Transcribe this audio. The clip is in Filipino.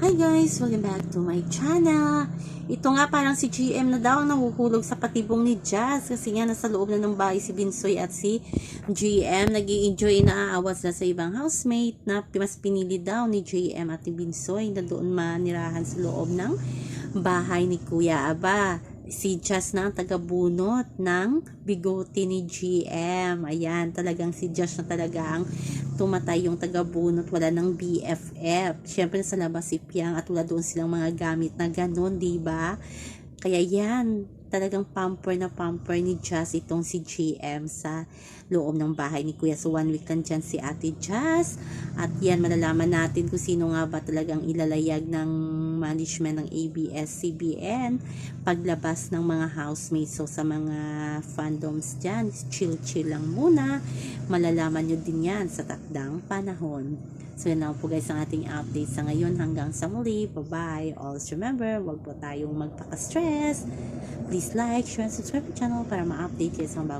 Hi guys! Welcome back to my channel. Ito nga parang si GM na daw nahuhulog sa patibong ni Jazz kasi nga nasa loob na ng bahay si Binsoy at si GM nag enjoy na aawas na sa ibang housemate na mas pinili daw ni GM at ni Binsoy na doon manirahan sa loob ng bahay ni Kuya Aba. Si Jazz na ang tagabunot ng bigote ni GM. Ayan, talagang si Jazz na talaga ang tumatay yung tagabunot, wala ng BFF. Siyempre sa labas si Piang at wala doon silang mga gamit na ganun, ba? Kaya yan, talagang pamper na pamper ni Jazz itong si GM sa loob ng bahay ni Kuya. So one week lang dyan si Ate Jazz. At yan, malalaman natin kung sino nga ba talagang ilalayag ng management ng ABS-CBN paglabas ng mga housemates. So sa mga fandoms dyan, chill-chill lang muna. Malalaman nyo din yan sa takdang panahon. So yun lang po guys ang ating update sa ngayon hanggang sa muli. Bye-bye. Always remember, wag po tayong magpaka-stress. Please like, share, and subscribe to channel para ma-update kayo sa mga